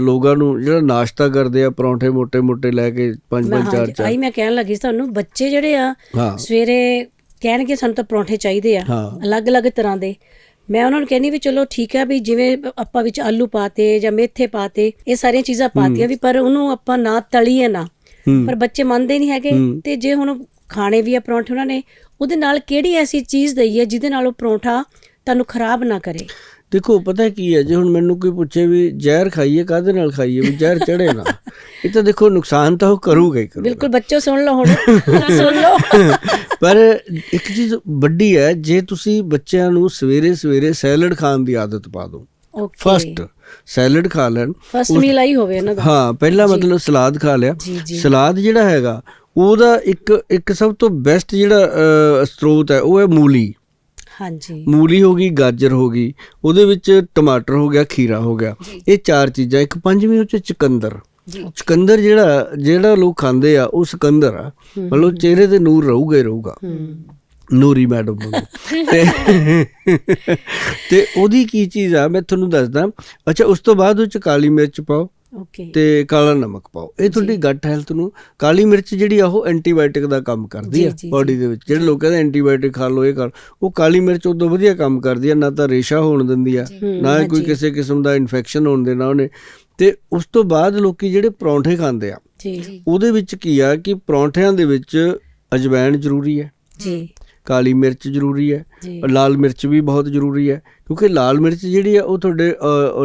ਲੋਕਾਂ ਨੂੰ ਜਿਹੜਾ ਨਾਸ਼ਤਾ ਕਰਦੇ ਆ ਪਰੌਂਠੇ ਮੋٹے-ਮੋٹے ਲੈ ਕੇ ਪੰਜ ਪੰਜ ਚਾਰ ਚਾਰ। ਆਈ ਮੈਂ ਕਹਿਣ ਲੱਗੀ ਤੁਹਾਨੂੰ ਬੱਚੇ ਜਿਹੜੇ ਆ ਸਵੇਰੇ ਕਹਿਣਗੇ ਸਾਨੂੰ ਤਾਂ ਪਰੌਂਠੇ ਚਾਹੀਦੇ ਆ ਅਲੱਗ-ਅਲੱਗ ਤਰ੍ਹਾਂ ਦੇ। ਮੈਂ ਉਹਨਾਂ ਨੂੰ ਕਹਿੰਨੀ ਵੀ ਚਲੋ ਠੀਕ ਹੈ ਵੀ ਜਿਵੇਂ ਆਪਾਂ ਵਿੱਚ ਆਲੂ ਪਾਤੇ ਜਾਂ ਮੇਥੇ ਪਾਤੇ ਇਹ ਸਾਰੀਆਂ ਚੀਜ਼ਾਂ ਪਾਤੀਆਂ ਵੀ ਪਰ ਉਹਨੂੰ ਆਪਾਂ ਨਾ ਤਲੀਏ ਨਾ। ਪਰ ਬੱਚੇ ਮੰਨਦੇ ਨਹੀਂ ਹੈਗੇ ਤੇ ਜੇ ਹੁਣ ਖਾਣੇ ਵੀ ਆ ਪਰੌਂਠੇ ਉਹਨਾਂ ਨੇ ਉਹਦੇ ਨਾਲ ਕਿਹੜੀ ਐਸੀ ਚੀਜ਼ ਦਈ ਹੈ ਜਿਹਦੇ ਨਾਲ ਉਹ ਪਰੌਂਠਾ ਤੁਹਾਨੂੰ ਖਰਾਬ ਨਾ ਕਰੇ? ਦੇਖੋ ਪਤਾ ਕੀ ਹੈ ਜੇ ਹੁਣ ਮੈਨੂੰ ਕੋਈ ਪੁੱਛੇ ਵੀ ਜ਼ਹਿਰ ਖਾਈਏ ਕਾਹਦੇ ਨਾਲ ਖਾਈਏ ਵੀ ਜ਼ਹਿਰ ਚੜੇ ਨਾ ਇਹ ਤਾਂ ਦੇਖੋ ਨੁਕਸਾਨ ਤਾਂ ਉਹ ਕਰੂਗਾ ਹੀ ਕਰੂਗਾ। ਬਿਲਕੁਲ ਬੱਚੋ ਸੁਣ ਲਓ ਹੁਣ। ਸੁਣ ਲਓ। ਪਰ ਇੱਕ ਚੀਜ਼ ਵੱਡੀ ਹੈ ਜੇ ਤੁਸੀਂ ਬੱਚਿਆਂ ਨੂੰ ਸਵੇਰੇ ਸਵੇਰੇ ਸੈਲਡ ਖਾਣ ਦੀ ਆਦਤ ਪਾ ਦਿਓ ਓਕੇ। ਫਸਟ ਸੈਲਡ ਖਾ ਲੈਣ ਫਸਟ ਮੀਲ ਆਈ ਹੋਵੇ ਇਹਨਾਂ ਦਾ। ਹਾਂ ਪਹਿਲਾ ਮਤਲਬ ਸਲਾਦ ਖਾ ਲਿਆ। ਸਲਾਦ ਜਿਹੜਾ ਹੈਗਾ ਉਹਦਾ ਇੱਕ ਇੱਕ ਸਭ ਤੋਂ ਬੈਸਟ ਜਿਹੜਾ ਸਰੋਤ ਹੈ ਉਹ ਹੈ ਮੂਲੀ। ਹਾਂਜੀ। ਮੂਲੀ ਹੋ ਗਈ ਗਾਜਰ ਹੋ ਗਈ ਉਹਦੇ ਵਿੱਚ ਟਮਾਟਰ ਹੋ ਗਿਆ ਖੀਰਾ ਹੋ ਗਿਆ। ਇਹ ਚਾਰ ਚੀਜ਼ਾਂ ਇੱਕ ਪੰਜਵੀਂ ਉਹ ਚ ਚੁਕੰਦਰ। ਚੁਕੰਦਰ ਜਿਹੜਾ ਜਿਹੜਾ ਲੋਕ ਖਾਂਦੇ ਆ ਉਹ ਸਿਕੰਦਰ ਆ। ਮਤਲਬ ਚਿਹਰੇ ਤੇ ਨੂਰ ਰਹੂਗਾ ਹੀ ਰਹੂਗਾ। ਨੂਰੀ ਮੈਡਮ ਤੇ ਉਹਦੀ ਕੀ ਚੀਜ਼ ਆ ਮੈਂ ਤੁਹਾਨੂੰ ਦੱਸਦਾ। ਅੱਛਾ ਉਸ ਤੋਂ ਬਾਅਦ ਉਹ ਚ ਕਾਲੀ ਮਿਰਚ ਪਾਓ। ਓਕੇ ਤੇ ਕਾਲਾ ਨਮਕ ਪਾਓ। ਇਹ ਤੁਹਾਡੀ ਗੱਟ ਹੈਲਥ ਨੂੰ ਕਾਲੀ ਮਿਰਚ ਜਿਹੜੀ ਆ ਉਹ ਐਂਟੀਬਾਇਓਟਿਕ ਦਾ ਕੰਮ ਕਰਦੀ ਆ ਬਾਡੀ ਦੇ ਵਿੱਚ। ਜਿਹੜੇ ਲੋਕ ਕਹਿੰਦੇ ਐਂਟੀਬਾਇਓਟਿਕ ਖਾ ਲਓ ਇਹ ਕਰ ਉਹ ਕਾਲੀ ਮਿਰਚ ਉਦੋਂ ਵਧੀਆ ਕੰਮ ਕਰਦੀ ਆ ਨਾ ਤਾਂ ਰੇਸ਼ਾ ਹੋਣ ਦਿੰਦੀ ਆ ਨਾ ਹੀ ਕੋਈ ਕਿਸੇ ਕਿਸਮ ਦਾ ਇਨਫੈਕਸ਼ਨ ਹੋਣ ਦੇਣਾ ਉਹਨੇ। ਤੇ ਉਸ ਤੋਂ ਬਾਅਦ ਲੋਕੀ ਜਿਹੜੇ ਪਰੌਂਠੇ ਖਾਂਦੇ ਆ ਜੀ। ਉਹਦੇ ਵਿੱਚ ਕੀ ਆ ਕਿ ਪਰੌਂਠਿਆਂ ਦੇ ਵਿੱਚ ਅਜਵਾਇਣ ਜ਼ਰੂਰੀ ਹੈ। ਜੀ। ਕਾਲੀ ਮਿਰਚ ਜ਼ਰੂਰੀ ਹੈ ਲਾਲ ਮਿਰਚ ਵੀ ਬਹੁਤ ਜ਼ਰੂਰੀ ਹੈ ਕਿਉਂਕਿ ਲਾਲ ਮਿਰਚ ਜਿਹੜੀ ਆ ਉਹ ਤੁਹਾਡੇ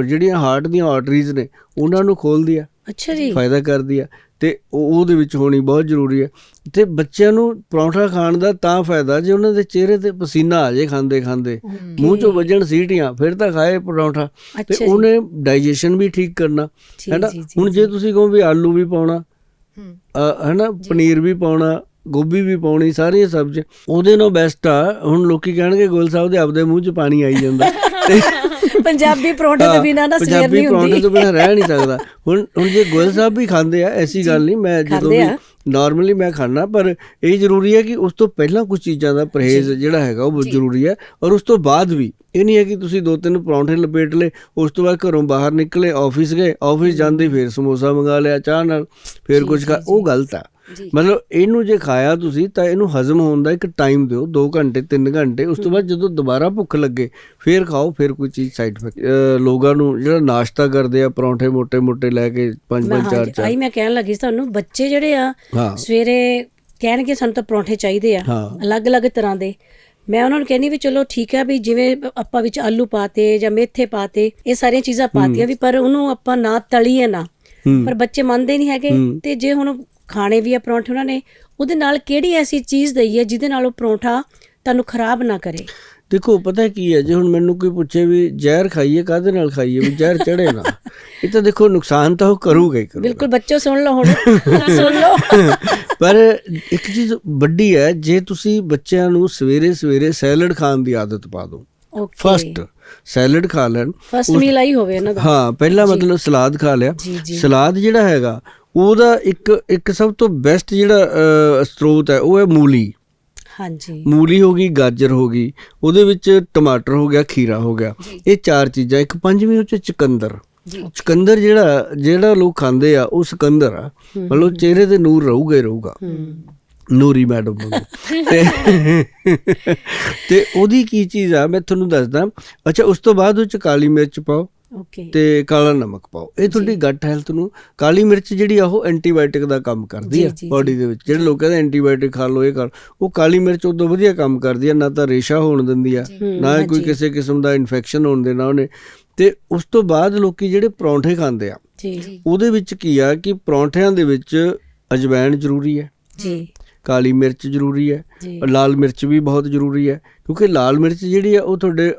ਜਿਹੜੀਆਂ ਹਾਰਟ ਦੀਆਂ ਆਰਟਰੀਜ਼ ਨੇ ਉਹਨਾਂ ਨੂੰ ਖੋਲਦੀ ਆ। ਅੱਛਾ ਜੀ। ਫਾਇਦਾ ਕਰਦੀ ਆ। ਤੇ ਉਹ- ਉਹਦੇ ਵਿੱਚ ਹੋਣੀ ਬਹੁਤ ਜ਼ਰੂਰੀ ਹੈ। ਤੇ ਬੱਚਿਆਂ ਨੂੰ ਪਰੌਂਠਾ ਖਾਣ ਦਾ ਤਾਂ ਫਾਇਦਾ ਜੇ ਉਹਨਾਂ ਦੇ ਚਿਹਰੇ ਤੇ ਪਸੀਨਾ ਆ ਜੇ ਖਾਂਦੇ ਖਾਂਦੇ। ਮੂੰਹ ਚੋਂ ਵੱਜਣ ਸੀਟੀਆਂ ਫਿਰ ਤਾਂ ਖਾਏ ਪਰੌਂਠਾ। ਤੇ ਉਹਨੇ ਡਾਈਜੈਸ਼ਨ ਵੀ ਠੀਕ ਕਰਨਾ ਹੈਨਾ? ਹੁਣ ਜੇ ਤੁਸੀਂ ਕਹੋ ਵੀ ਆਲੂ ਵੀ ਪਾਉਣਾ ਹੈਨਾ? ਪਨੀਰ ਵੀ ਪਾਉਣਾ ਗੋਭੀ ਵੀ ਪਾਉਣੀ ਸਾਰੀਆਂ ਸਬਜ਼ੀਆਂ। ਉਹਦੇ ਨਾਲ ਬੈਸਟ ਆ ਹੁਣ ਲੋਕੀ ਕਹਿਣਗੇ ਗੋਲ ਸਾਹਿਬ ਦੇ ਆਪਦੇ ਮੂੰਹ 'ਚ ਪਾਣੀ ਆਈ ਜਾਂਦਾ। ਪੰਜਾਬੀ ਪਰੌਂਠੇ ਤੋਂ ਬਿਨਾ ਨਾ ਸਵੇਰ ਪੰਜਾਬੀ ਨਹੀਂ ਪਰੌਂਠੇ ਹੁੰਦੀ ਤੋਂ ਬਿਨਾਂ ਰਹਿ ਨਹੀਂ ਸਕਦਾ। ਹੁਣ ਹੁਣ ਜੇ ਗੋਇਲ ਸਾਹਿਬ ਵੀ ਖਾਂਦੇ ਆ ਐਸੀ ਗੱਲ ਨਹੀਂ ਮੈਂ ਜਦੋਂ ਵੀ। ਨਾਰਮਲੀ ਮੈਂ ਖਾਣਾ ਪਰ ਇਹ ਜ਼ਰੂਰੀ ਹੈ ਕਿ ਉਸ ਤੋਂ ਪਹਿਲਾਂ ਕੁਝ ਚੀਜ਼ਾਂ ਦਾ ਪਰਹੇਜ਼ ਜਿਹੜਾ ਹੈਗਾ ਉਹ ਬਹੁਤ ਜ਼ਰੂਰੀ ਹੈ। ਔਰ ਉਸ ਤੋਂ ਬਾਅਦ ਵੀ ਇਹ ਨਹੀਂ ਹੈ ਕਿ ਤੁਸੀਂ ਦੋ ਤਿੰਨ ਪਰੌਂਠੇ ਲਪੇਟ ਲਏ ਉਸ ਤੋਂ ਬਾਅਦ ਘਰੋਂ ਬਾਹਰ ਨਿਕਲੇ ਆਫਿਸ ਗਏ ਆਫਿਸ ਜਾਂਦੇ ਫਿਰ ਸਮੋਸਾ ਮੰਗਾ ਲਿਆ ਚਾਹ ਨਾਲ ਫਿਰ ਕੁਝ ਉਹ ਗਲਤ ਆ। ਮਤਲਬ ਇਹਨੂੰ ਜੇ ਖਾਇਆ ਤੁਸੀਂ ਤਾਂ ਇਹਨੂੰ ਹਜ਼ਮ ਹੋਣ ਦਾ ਇੱਕ ਟਾਈਮ ਦਿਓ 2 ਘੰਟੇ 3 ਘੰਟੇ ਉਸ ਤੋਂ ਬਾਅਦ ਜਦੋਂ ਦੁਬਾਰਾ ਭੁੱਖ ਲੱਗੇ ਫੇਰ ਖਾਓ ਫੇਰ ਕੋਈ ਚੀਜ਼ ਸਾਈਡ ਇਫੈਕਟ ਲੋਕਾਂ ਨੂੰ ਜਿਹੜਾ ਨਾਸ਼ਤਾ ਕਰਦੇ ਆ ਪਰੌਂਠੇ ਮੋٹے-ਮੋٹے ਲੈ ਕੇ 5-5 4 4 ਆਈ ਮੈਂ ਕਹਿਣ ਲੱਗੀ ਤੁਹਾਨੂੰ ਬੱਚੇ ਜਿਹੜੇ ਆ ਸਵੇਰੇ ਕਹਿਣਗੇ ਸਾਨੂੰ ਤਾਂ ਪਰੌਂਠੇ ਚਾਹੀਦੇ ਆ ਅਲੱਗ-ਅਲੱਗ ਤਰ੍ਹਾਂ ਦੇ। ਮੈਂ ਉਹਨਾਂ ਨੂੰ ਕਹਿੰਦੀ ਵੀ ਚਲੋ ਠੀਕ ਆ ਵੀ ਜਿਵੇਂ ਆਪਾਂ ਵਿੱਚ ਆਲੂ ਪਾਤੇ ਜਾਂ ਮੇਥੇ ਪਾਤੇ ਇਹ ਸਾਰੀਆਂ ਚੀਜ਼ਾਂ ਪਾਤੀਆਂ ਵੀ ਪਰ ਉਹਨੂੰ ਆਪਾਂ ਨਾ ਤਲੀਏ ਨਾ। ਪਰ ਬੱਚੇ ਮੰਨਦੇ ਨਹੀਂ ਹੈਗੇ। ਤੇ ਜੇ ਹੁਣ ਖਾਣੇ ਵੀ ਆ ਪਰੌਂਠੇ ਉਹਨਾਂ ਨੇ ਉਹਦੇ ਨਾਲ ਕਿਹੜੀ ਐਸੀ ਚੀਜ਼ ਦਈ ਹੈ ਜਿਹਦੇ ਨਾਲ ਉਹ ਪਰੌਂਠਾ ਤੁਹਾਨੂੰ ਖਰਾਬ ਨਾ ਕਰੇ? ਦੇਖੋ ਪਤਾ ਕੀ ਹੈ ਜੇ ਹੁਣ ਮੈਨੂੰ ਕੋਈ ਪੁੱਛੇ ਵੀ ਜ਼ਹਿਰ ਖਾਈਏ ਕਾਹਦੇ ਨਾਲ ਖਾਈਏ ਵੀ ਜ਼ਹਿਰ ਚੜੇ ਨਾ ਇਹ ਤਾਂ ਦੇਖੋ ਨੁਕਸਾਨ ਤਾਂ ਉਹ ਕਰੂਗਾ ਹੀ ਕਰੂਗਾ। ਬਿਲਕੁਲ ਬੱਚੋ ਸੁਣ ਲਓ ਹੁਣ ਸੁਣ ਲਓ। ਪਰ ਇੱਕ ਚੀਜ਼ ਵੱਡੀ ਹੈ ਜੇ ਤੁਸੀਂ ਬੱਚਿਆਂ ਨੂੰ ਸਵੇਰੇ ਸਵੇਰੇ ਸੈਲਡ ਖਾਣ ਦੀ ਆਦਤ ਪਾ ਦਿਓ ਓਕੇ ਫਸਟ ਸੈਲਡ ਖਾ ਲੈਣ। ਫਸਟ ਮੀਲ ਆਈ ਹੋਵੇ ਇਹਨਾਂ ਦਾ। ਹਾਂ ਪਹਿਲਾ ਮਤਲਬ ਸਲਾਦ ਖਾ ਲਿਆ। ਸਲਾਦ ਜਿਹੜਾ ਹੈਗਾ ਉਹਦਾ ਇੱਕ ਇੱਕ ਸਭ ਤੋਂ ਬੈਸਟ ਜਿਹੜਾ ਸਰੋਤ ਹੈ ਉਹ ਹੈ ਮੂਲੀ। ਹਾਂਜੀ। ਮੂਲੀ ਹੋ ਗਈ ਗਾਜਰ ਹੋ ਗਈ ਉਹਦੇ ਵਿੱਚ ਟਮਾਟਰ ਹੋ ਗਿਆ ਖੀਰਾ ਹੋ ਗਿਆ। ਇਹ ਚਾਰ ਚੀਜ਼ਾਂ ਇੱਕ ਪੰਜਵੀਂ ਉਹ ਚ ਚੁਕੰਦਰ। ਚੁਕੰਦਰ ਜਿਹੜਾ ਜਿਹੜਾ ਲੋਕ ਖਾਂਦੇ ਆ ਉਹ ਸਿਕੰਦਰ ਆ। ਮਤਲਬ ਚਿਹਰੇ ਤੇ ਨੂਰ ਰਹੂਗਾ ਹੀ ਰਹੂਗਾ। ਨੂਰੀ ਮੈਡਮ ਤੇ ਉਹਦੀ ਕੀ ਚੀਜ਼ ਆ ਮੈਂ ਤੁਹਾਨੂੰ ਦੱਸਦਾ। ਅੱਛਾ ਉਸ ਤੋਂ ਬਾਅਦ ਉਹ ਚ ਕਾਲੀ ਮਿਰਚ ਪਾਓ ਓਕੇ ਤੇ ਕਾਲਾ ਨਮਕ ਪਾਓ। ਇਹ ਤੁਹਾਡੀ ਗੱਟ ਹੈਲਥ ਨੂੰ ਕਾਲੀ ਮਿਰਚ ਜਿਹੜੀ ਆ ਉਹ ਐਂਟੀਬਾਇਓਟਿਕ ਦਾ ਕੰਮ ਕਰਦੀ ਜੀ, ਆ ਜੀ, ਬਾਡੀ ਦੇ ਵਿੱਚ। ਜਿਹੜੇ ਲੋਕ ਕਹਿੰਦੇ ਐਂਟੀਬਾਇਓਟਿਕ ਖਾ ਲਓ ਇਹ ਕਰ ਉਹ ਕਾਲੀ ਮਿਰਚ ਉਦੋਂ ਵਧੀਆ ਕੰਮ ਕਰਦੀ ਆ ਨਾ ਤਾਂ ਰੇਸ਼ਾ ਹੋਣ ਦਿੰਦੀ ਆ ਨਾ ਕੋਈ ਕਿਸੇ ਕਿਸਮ ਦਾ ਇਨਫੈਕਸ਼ਨ ਹੋਣ ਦੇਣਾ ਉਹਨੇ। ਤੇ ਉਸ ਤੋਂ ਬਾਅਦ ਲੋਕੀ ਜਿਹੜੇ ਪਰੌਂਠੇ ਖਾਂਦੇ ਆ ਜੀ। ਉਹਦੇ ਵਿੱਚ ਕੀ ਆ ਕਿ ਪਰੌਂਠਿਆਂ ਦੇ ਵਿੱਚ ਅਜਵਾਇਣ ਜ਼ਰੂਰੀ ਹੈ। ਜੀ। ਕਾਲੀ ਮਿਰਚ ਜ਼ਰੂਰੀ ਹੈ ਲਾਲ ਮਿਰਚ ਵੀ ਬਹੁਤ ਜ਼ਰੂਰੀ ਹੈ ਕਿਉਂਕਿ ਲਾਲ ਮਿਰਚ ਜਿਹੜੀ ਆ ਉਹ ਤੁਹਾਡੇ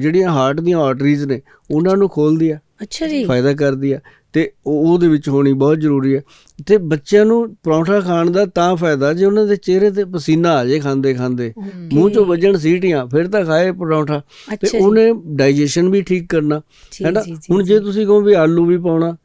ਜਿਹੜੀਆਂ ਹਾਰਟ ਦੀਆਂ ਆਰਟਰੀਜ਼ ਨੇ ਉਹਨਾਂ ਨੂੰ ਖੋਲਦੀ ਆ ਅੱਛਾ ਜੀ। ਫਾਇਦਾ ਕਰਦੀ ਆ ਤੇ ਉਹ- ਉਹਦੇ ਵਿੱਚ ਹੋਣੀ ਬਹੁਤ ਜ਼ਰੂਰੀ ਹੈ। ਤੇ ਬੱਚਿਆਂ ਨੂੰ ਪਰੌਂਠਾ ਖਾਣ ਦਾ ਤਾਂ ਫਾਇਦਾ ਜੇ ਉਹਨਾਂ ਦੇ ਚਿਹਰੇ ਤੇ ਪਸੀਨਾ ਆ ਜੇ ਖਾਂਦੇ ਖਾਂਦੇ। ਮੂੰਹ ਚੋਂ ਵੱਜਣ ਸੀਟੀਆਂ ਫਿਰ ਤਾਂ ਖਾਏ ਪਰੌਂਠਾ। ਤੇ ਉਹਨੇ ਡਾਈਜੈਸ਼ਨ ਵੀ ਠੀਕ ਕਰਨਾ ਹੈਨਾ ਜੀ, ਜੀ, ਹੁਣ ਜੇ ਤੁਸੀਂ ਕਹੋ ਵੀ ਆਲੂ ਵੀ ਪਾਉਣਾ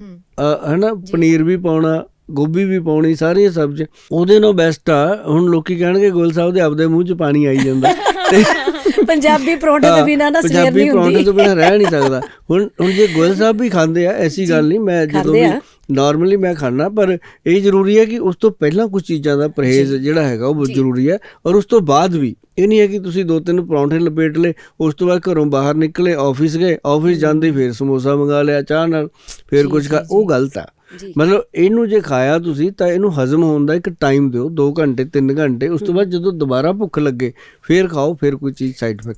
ਅ, ਹੈਨਾ ਪਨੀਰ ਵੀ ਪਾਉਣਾ ਗੋਭੀ ਵੀ ਪਾਉਣੀ ਸਾਰੀਆਂ ਸਬਜ਼ੀਆਂ। ਉਹਦੇ ਨਾਲ ਬੈਸਟ ਆ ਹੁਣ ਲੋਕੀ ਕਹਿਣਗੇ ਗੋਲ ਸਾਹਿਬ ਦੇ ਆਪਦੇ ਮੂੰਹ 'ਚ ਪਾਣੀ ਆਈ ਜਾਂਦਾ। ਪੰਜਾਬੀ ਪਰੌਂਠੇ ਤੋਂ ਬਿਨਾਂ ਨਾ ਪੰਜਾਬੀ ਨਹੀਂ ਹੁੰਦੀ। ਪਰੌਂਠੇ ਤੋਂ ਬਿਨਾਂ ਰਹਿ ਨਹੀਂ ਸਕਦਾ। ਹੁਣ ਹੁਣ ਜੇ ਗੋਇਲ ਸਾਹਿਬ ਵੀ ਖਾਂਦੇ ਆ ਐਸੀ ਗੱਲ ਨਹੀਂ ਮੈਂ ਜਦੋਂ ਵੀ। ਨਾਰਮਲੀ ਮੈਂ ਖਾਣਾ ਪਰ ਇਹ ਜ਼ਰੂਰੀ ਹੈ ਕਿ ਉਸ ਤੋਂ ਪਹਿਲਾਂ ਕੁਝ ਚੀਜ਼ਾਂ ਦਾ ਪਰਹੇਜ਼ ਜਿਹੜਾ ਹੈਗਾ ਉਹ ਜ਼ਰੂਰੀ ਹੈ। ਔਰ ਉਸ ਤੋਂ ਬਾਅਦ ਵੀ ਇਹ ਨਹੀਂ ਹੈ ਕਿ ਤੁਸੀਂ ਦੋ ਤਿੰਨ ਪਰੌਂਠੇ ਲਪੇਟ ਲਏ ਉਸ ਤੋਂ ਬਾਅਦ ਘਰੋਂ ਬਾਹਰ ਨਿਕਲੇ ਆਫਿਸ ਗਏ ਆਫਿਸ ਜਾਂਦੇ ਫੇਰ ਸਮੋਸਾ ਮੰਗਾ ਲਿਆ ਚਾਹ ਨਾਲ ਫੇਰ ਕੁਝ ਉਹ ਗਲਤ ਆ। ਮਤਲਬ ਇਹਨੂੰ ਜੇ ਖਾਇਆ ਤੁਸੀਂ ਤਾਂ ਇਹਨੂੰ ਹਜ਼ਮ ਹੋਣ ਦਾ ਇੱਕ ਟਾਈਮ ਦਿਓ 2 ਘੰਟੇ 3 ਘੰਟੇ, ਉਸ ਤੋਂ ਬਾਅਦ ਜਦੋਂ ਦੁਬਾਰਾ ਭੁੱਖ ਲੱਗੇ, ਫੇਰ ਖਾਓ, ਫੇਰ ਕੋਈ ਚੀਜ਼ ਸਾਈਡ ਇਫੈਕਟ